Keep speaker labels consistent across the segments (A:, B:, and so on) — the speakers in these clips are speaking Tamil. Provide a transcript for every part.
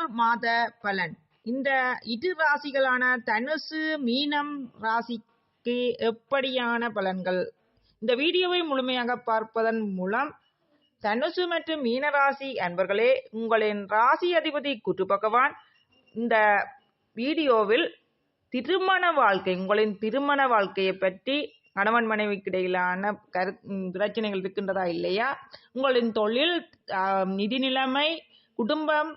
A: நவம்பர் மாத பலன். இந்த இரு ராசிகளான தனுசு மீனம் ராசிக்கு எப்படியான பலன்கள்? இந்த வீடியோவை முழுமையாக பார்ப்பதன் மூலம் தனுசு மற்றும் மீனராசி அன்பர்களே உங்களின் ராசி அதிபதி குரு பகவான் இந்த வீடியோவில் திருமண வாழ்க்கை உங்களின் திருமண வாழ்க்கையை பற்றி கணவன் மனைவிக்கு இடையிலான கரு பிரச்சனைகள் இருக்கின்றதா இல்லையா? உங்களின் தொழில் நிதி நிலைமை குடும்பம்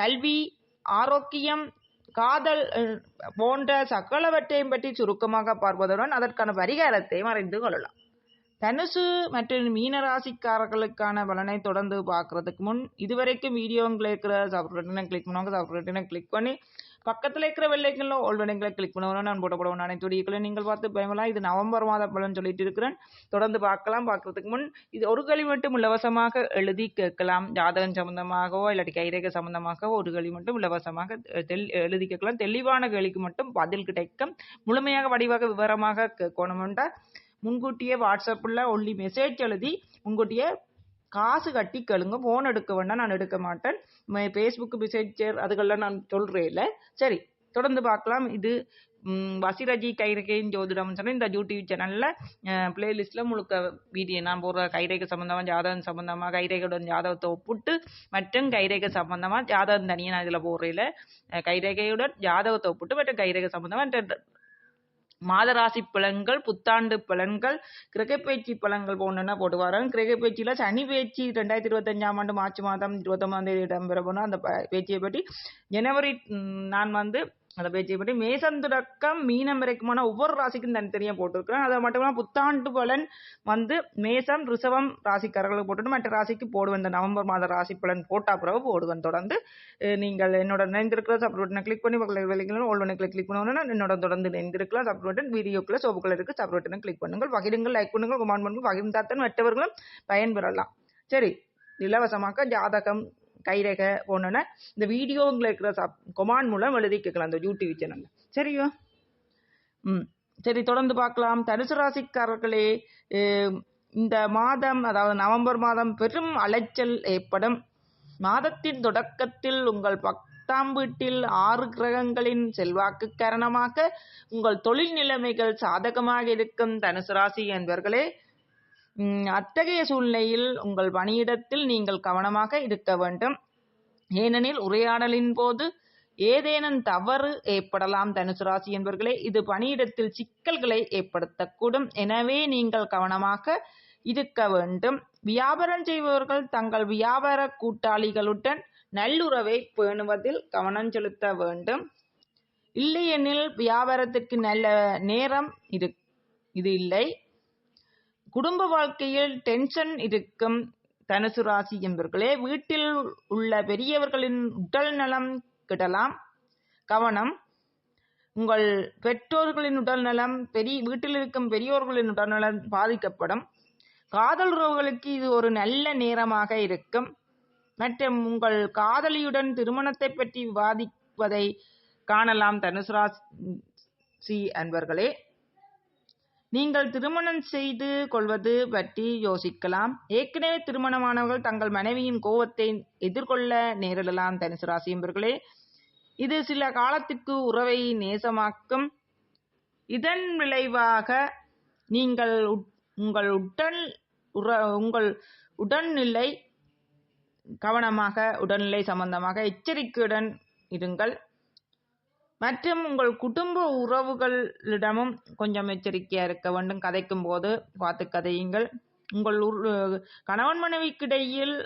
A: கல்வி ஆரோக்கியம் காதல் போன்ற சகலவற்றையும் பற்றி சுருக்கமாக பார்ப்பதுடன் அதற்கான பரிகாரத்தையும் அறிந்து கொள்ளலாம். தனுசு மற்றும் மீனராசிக்காரர்களுக்கான பலனை தொடர்ந்து பார்க்கறதுக்கு முன் இதுவரைக்கும் வீடியோங்களை இருக்கிற சப்ரேட்டினை கிளிக் பண்ணுவாங்க சப்ரேட்டினை கிளிக் பண்ணி பக்கத்தில் இருக்கிற வெள்ளைகளில் ஓல்வெண்களை கிளிக் பண்ணுவோம் நான் போட்டப்படும் அனைத்து வீடியோக்களையும் நீங்கள் பார்த்து பயமலாம் இது நவம்பர் மாத பலன் சொல்லிட்டு இருக்கிறேன். தொடர்ந்து பார்க்கலாம். பார்க்கறதுக்கு முன் இது ஒரு கழி மட்டும் இலவசமாக எழுதி கேட்கலாம். ஜாதகம் சம்பந்தமாகவோ இல்லாட்டி கைரேகை சம்பந்தமாகவோ ஒரு கழி மட்டும் இலவசமாக எழுதி கேட்கலாம். தெளிவான கேள்விக்கு மட்டும் பதில் கிடைக்கும். முழுமையாக வடிவாக விவரமாக கேட்கணுமெண்டா முன்கூட்டியே வாட்ஸ்அப்பில் ஒன்லி மெசேஜ் எழுதி முன்கூட்டியே காசு கட்டி கேளுங்க. ஃபோன் எடுக்க வேண்டாம். நான் எடுக்க மாட்டேன். ஃபேஸ்புக் மெசேஞ்சர் அதுக்கெல்லாம் நான் சொல்கிறேன் இல்லை. சரி தொடர்ந்து பார்க்கலாம். இது வசிரஜி கைரகையின் ஜோதிடம் சொன்னால் இந்த யூடியூப் சேனலில் பிளேலிஸ்ட்டில் முழுக்க வீடியோ நான் போடுற கைரேகை சம்மந்தமாக ஜாதகம் சம்மந்தமாக கைரேகையுடன் ஜாதகத்தை ஒப்பிட்டு மற்றும் கைரேகை சம்மந்தமாக ஜாதகம் தனியாக நான் இதில் போடுறேன் கைரேகையுடன் ஜாதகத்தை ஒப்பிட்டு மற்றும் கைரேகை சம்மந்தமாக மாதராசி பலன்கள் புத்தாண்டு பலன்கள் கிரகப்பேச்சு பலன்கள் போன்றன போட்டு வரோம் கிரகப்பேச்சியில் சனி பேச்சு ரெண்டாயிரத்தி இருபத்தஞ்சாம் ஆண்டு மார்ச் மாதம் இருபத்தொம்பதாம் தேதி இடம்பெற போனால் அந்த ப- பேச்சியை பற்றி ஜனவரி நான் வந்து அந்த பேச்சியை பற்றி மேசம் தொடக்கம் மீனம் வரைக்குமான ஒவ்வொரு ராசிக்கும் தனித்தனியாக போட்டிருக்கிறேன். அது மட்டும் இல்லாமல் புத்தாண்டு பலன் வந்து மேசம் ரிசவம் ராசிக்காரர்களுக்கு போட்டுட்டு மற்ற ராசிக்கு போடுவேன். இந்த நவம்பர் மாத ராசி பலன் போட்டா பிறகு போடுவேன். தொடர்ந்து நீங்கள் என்னோட நினைந்திருக்கிற சப்ரோட்டனை கிளிக் பண்ணி பக்கத்தில் வெளிகளும் ஓல் ஒன்று கிளிக் பண்ணணும்னா என்னோட தொடர்ந்து நினைந்திருக்கலாம் சப்ரோட்டன் வீடியோக்குள்ள சோப்புக்குள்ள இருக்கு. சப்ரோட்டனை கிளிக் பண்ணுங்கள். பகிருங்கள் லைக் பண்ணுங்கள் கமெண்ட் பண்ணுங்கள். பகிர்ந்தாத்தன் மற்றவர்களும் பயன்பெறலாம். சரி இலவசமாக ஜாதகம். கைரேகை போன்றன இந்த வீடியோங்கில் இருக்கிற சப் கொமான் மூலம் எழுதி கேட்கலாம் இந்த யூடியூப் சேனலில் சரியா ம். சரி தொடர்ந்து பார்க்கலாம். தனுசு ராசிக்காரர்களே இந்த மாதம் அதாவது நவம்பர் மாதம் பெரும் அலைச்சல் ஏற்படும். மாதத்தின் தொடக்கத்தில் உங்கள் பத்தாம் வீட்டில் ஆறு கிரகங்களின் செல்வாக்கு காரணமாக உங்கள் தொழில் நிலைமைகள் சாதகமாக இருக்கும் தனுசு ராசி என்பவர்களே அத்தகைய சூழ்நிலையில் உங்கள் பணியிடத்தில் நீங்கள் கவனமாக இருக்க வேண்டும். ஏனெனில் உரையாடலின் போது ஏதேனும் தவறு ஏற்படலாம் தனுசு ராசி என்பவர்களே இது பணியிடத்தில் சிக்கல்களை ஏற்படுத்தக்கூடும். எனவே நீங்கள் கவனமாக இருக்க வேண்டும். வியாபாரம் செய்பவர்கள் தங்கள் வியாபார கூட்டாளிகளுடன் நல்லுறவை பேணுவதில் கவனம் செலுத்த வேண்டும். இல்லையெனில் வியாபாரத்திற்கு நல்ல நேரம் இது இது இல்லை. குடும்ப வாழ்க்கையில் டென்ஷன் இருக்கும் தனுசு ராசி என்பவர்களே வீட்டில் உள்ள பெரியவர்களின் உடல் நலம் கிடலாம். கவனம். உங்கள் பெற்றோர்களின் உடல் நலம் பெரிய வீட்டில் இருக்கும் பெரியோர்களின் உடல் நலம் பாதிக்கப்படும். காதல் உறவுகளுக்கு இது ஒரு நல்ல நேரமாக இருக்கும். மற்றும் உங்கள் காதலியுடன் திருமணத்தை பற்றி விவாதிப்பதை காணலாம் தனுசு ராசி அன்பர்களே. நீங்கள் திருமணம் செய்து கொள்வது பற்றி யோசிக்கலாம். ஏற்கனவே திருமணமானவர்கள் தங்கள் மனைவியின் கோபத்தை எதிர்கொள்ள நேரிடலாம் தனுசு ராசி என்பர்களே. இது சில காலத்திற்கு உறவை நேசமாக்கும். இதன் விளைவாக நீங்கள் உட்- உங்கள் உடல் உற உங்கள் உடல்நிலை கவனமாக உடல்நிலை சம்பந்தமாக எச்சரிக்கையுடன் இருங்கள். மற்றும் உங்கள் குடும்ப உறவுகளிடமும் கொஞ்சம் எச்சரிக்கையா இருக்க வேண்டும். கதைக்கும் போது பார்த்து கதையுங்கள். உங்கள் கணவன் மனைவிக்கிடையில்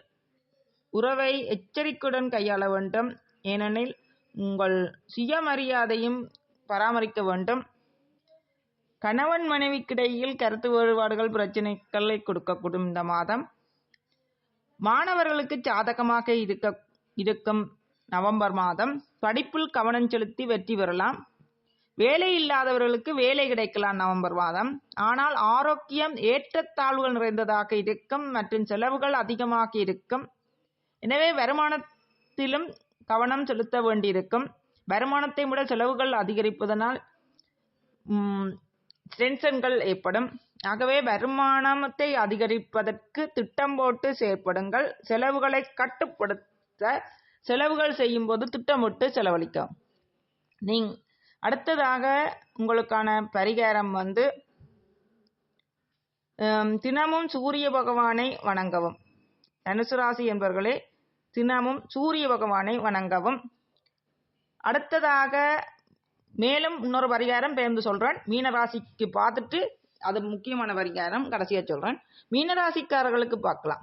A: உறவை எச்சரிக்கையுடன் கையாள வேண்டும். ஏனெனில் உங்கள் சுயமரியாதையும் பராமரிக்க வேண்டும். கணவன் மனைவிக்கிடையில் கருத்து வேறுபாடுகள் பிரச்சனைகளை கொடுக்கக்கூடும் இந்த மாதம். மாணவர்களுக்கு சாதகமாக இருக்க இருக்கும் நவம்பர் மாதம். படிப்பில் கவனம் செலுத்தி வெற்றி பெறலாம். வேலை இல்லாதவர்களுக்கு வேலை கிடைக்கலாம் நவம்பர் மாதம். ஆனால் ஆரோக்கியம் ஏற்றத்தாழ்வுகள் நிறைந்ததாக இருக்கும். மற்றும் செலவுகள் அதிகமாக இருக்கும். எனவே வருமானத்திலும் கவனம் செலுத்த வேண்டியிருக்கும். வருமானத்தை விட செலவுகள் அதிகரிப்பதனால் டென்ஷன்கள் ஏற்படும். ஆகவே வருமானத்தை அதிகரிப்பதற்கு திட்டம் போட்டு செயற்படுங்கள். செலவுகளை கட்டுப்படுத்த செலவுகள் செய்யும் போது திட்டமிட்டு செலவழிக்கும் நீங் அடுத்ததாக உங்களுக்கான பரிகாரம் வந்து தினமும் சூரிய பகவானை வணங்கவும். தனுசு ராசி என்பவர்களே தினமும் சூரிய பகவானை வணங்கவும். அடுத்ததாக மேலும் இன்னொரு பரிகாரம் பெயர்ந்து சொல்றேன். மீனராசிக்கு பார்த்துட்டு அது முக்கியமான பரிகாரம் கடைசியாக சொல்றேன். மீனராசிக்காரர்களுக்கு பார்க்கலாம்.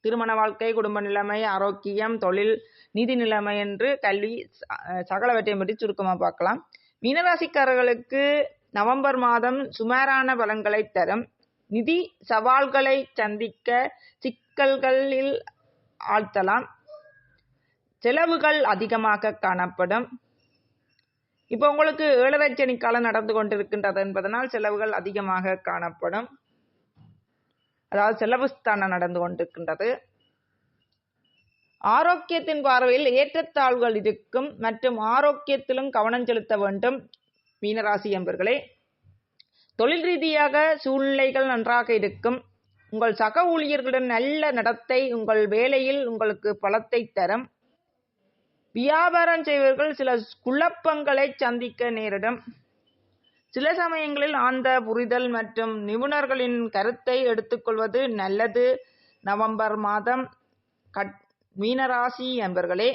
A: திருமண வாழ்க்கை குடும்ப நிலைமை ஆரோக்கியம் தொழில் நிதி நிலைமை என்று கல்வி ச- சகலவற்றையும் பற்றி சுருக்கமாக பார்க்கலாம். மீனராசிக்காரர்களுக்கு நவம்பர் மாதம் சுமாரான பலன்களை தரும். நிதி சவால்களை சந்திக்க சிக்கல்களில் ஆழ்த்தலாம். செலவுகள் அதிகமாக காணப்படும். இப்போ உங்களுக்கு ஏழரை சனி காலம் நடந்து கொண்டிருக்கின்றது என்பதனால் செலவுகள் அதிகமாக காணப்படும். அதாவது செலவு நடந்து கொண்டிருக்கின்றது. ஆரோக்கியத்தின் பார்வையில் ஏற்றத்தாழ்வுகள் இருக்கும் மற்றும் ஆரோக்கியத்திலும் கவனம் செலுத்த வேண்டும் மீனராசி என்பர்களே. தொழில் ரீதியாக சூழ்நிலைகள் நன்றாக இருக்கும். உங்கள் சக ஊழியர்களுடன் நல்ல நடத்தை உங்கள் வேலையில் உங்களுக்கு பலத்தை தரும். வியாபாரம் செய்வர்கள் சில குழப்பங்களை சந்திக்க நேரிடும். சில சமயங்களில் ஆழ்ந்த புரிதல் மற்றும் நிபுணர்களின் கருத்தை எடுத்துக்கொள்வது நல்லது. நவம்பர் மாதம் கட் மீனராசி என்பர்களே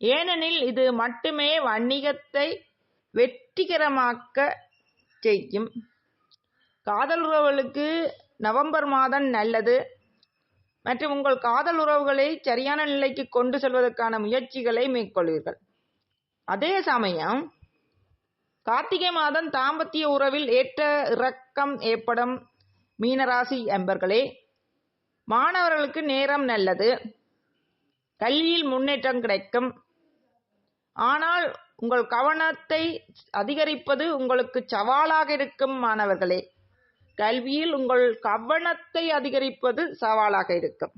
A: ஏனெனில் இது மட்டுமே வணிகத்தை வெற்றிகரமாக்க செய்யும். காதல் உறவுகளுக்கு நவம்பர் மாதம் நல்லது. மற்றும் உங்கள் காதல் உறவுகளை சரியான நிலைக்கு கொண்டு செல்வதற்கான முயற்சிகளை மேற்கொள்வீர்கள். அதே சமயம் கார்த்திகை மாதம் தாம்பத்திய உறவில் ஏற்ற இறக்கம் ஏற்படும் மீனராசி அன்பர்களே மாணவர்களுக்கு நேரம் நல்லது. கல்வியில் முன்னேற்றம் கிடைக்கும். ஆனால் உங்கள் கவனத்தை அதிகரிப்பது உங்களுக்கு சவாலாக இருக்கும் மாணவர்களே. கல்வியில் உங்கள் கவனத்தை அதிகரிப்பது சவாலாக இருக்கும்.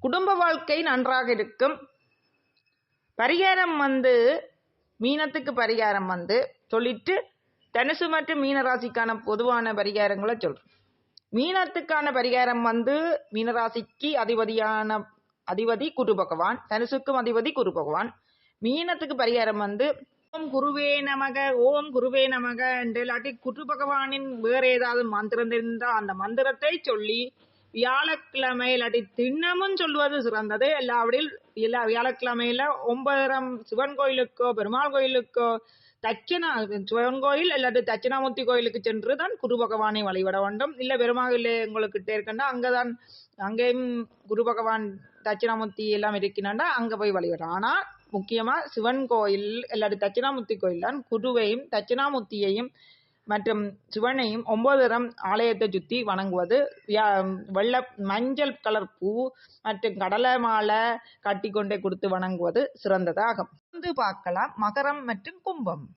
A: குடும்ப வாழ்க்கை நன்றாக இருக்கும். பரிகாரம் வந்து மீனத்துக்கு பரிகாரம் வந்து சொல்லிட்டு தனுசு மற்றும் மீனராசிக்கான பொதுவான பரிகாரங்களை சொல்கிறேன் மீனத்துக்கான பரிகாரம் வந்து மீனராசிக்கு அதிபதியான அதிபதி குரு பகவான் தனுசுக்கும் அதிபதி குரு பகவான். மீனத்துக்கு பரிகாரம் வந்து ஓம் குருவே நமக ஓம் குருவே நமக என்று இல்லாட்டி குரு பகவானின் வேற ஏதாவது மந்திரம் இருந்தால் அந்த மந்திரத்தை சொல்லி வியாழக்கிழமை இல்லாட்டி தினமும் சொல்வது சிறந்தது. எல்லாவற்றில் எல்லா வியாழக்கிழமையில ஒன்பதரம் சிவன் கோயிலுக்கோ பெருமாள் கோயிலுக்கோ தட்சிணா சிவன் கோயில் இல்லாட்டி தட்சிணாமூர்த்தி கோயிலுக்கு சென்று தான் குரு பகவானை வழிபட வேண்டும். இல்ல பெருமாள் உங்களுக்கு இருக்கண்டா அங்கதான் அங்கேயும் குரு பகவான் தட்சிணாமூர்த்தி எல்லாம் இருக்கினா அங்க போய் வழிபடும் ஆனா முக்கியமா சிவன் கோயில் இல்லாட்டி தட்சிணாமூர்த்தி கோயில் தான் குருவையும் தட்சிணாமூர்த்தியையும் மற்றும் சிவனையும் ஒன்பது ஆலயத்தை சுத்தி வணங்குவது. யா- வெள்ளை மஞ்சள் கலர் பூ மற்றும் கடலை மாலை கட்டி கொண்டே கொடுத்து வணங்குவது சிறந்ததாகும். வந்து பார்க்கலாம். மகரம் மற்றும் கும்பம்.